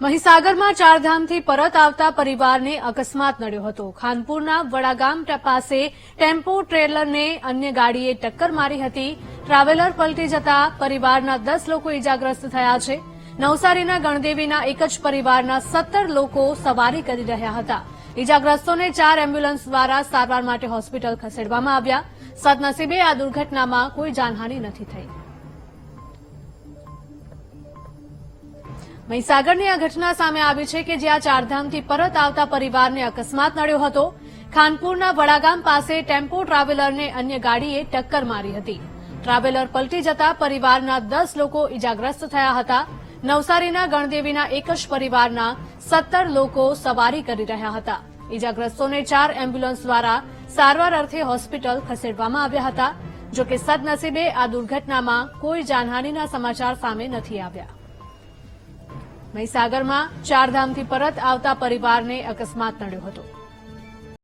મહીસાગરમાં ચારધામથી પરત આવતા પરિવારને અકસ્માત નડ્યો હતો. ખાનપુરના વડાગામ પાસે ટેમ્પો ટ્રેલરને અન્ય ગાડીએ ટક્કર મારી હતી. ટ્રાવેલર પલટી જતા પરિવારના દસ લોકો ઇજાગ્રસ્ત થયા છે. નવસારીના ગણદેવીના એક જ પરિવારના સત્તર લોકો સવારી કરી રહ્યા હતા. ઇજાગ્રસ્તોને ચાર એમ્બ્યુલન્સ દ્વારા સારવાર માટે હોસ્પિટલ ખસેડવામાં આવ્યા. સદનસીબે આ દુર્ઘટનામાં કોઈ જાનહાની નથી થઈ. મહીસાગરની આ ઘટના સામે આવી છે કે જ્યાં ચારધામથી પરત આવતા પરિવારને અકસ્માત નડ્યો હતો. ખાનપુરના વડાગામ પાસે ટેમ્પો ટ્રાવેલરને અન્ય ગાડીએ ટક્કર મારી હતી. ટ્રાવેલર પલટી જતા પરિવારના દસ લોકો ઇજાગ્રસ્ત થયા હતા. નવસારીના ગણદેવીના એક જ પરિવારના સત્તર લોકો સવારી કરી રહ્યા હતા. ઇજાગ્રસ્તોને ચાર એમ્બ્યુલન્સ દ્વારા સારવાર અર્થે હોસ્પિટલ ખસેડવામાં આવ્યા હતા. જોકે સદનસીબે આ દુર્ઘટનામાં કોઈ જાનહાનીના સમાચાર સામે નથી આવ્યા. મહીસાગરમાં ચારધામથી પરત આવતા પરિવારને અકસ્માત નડ્યો હતો.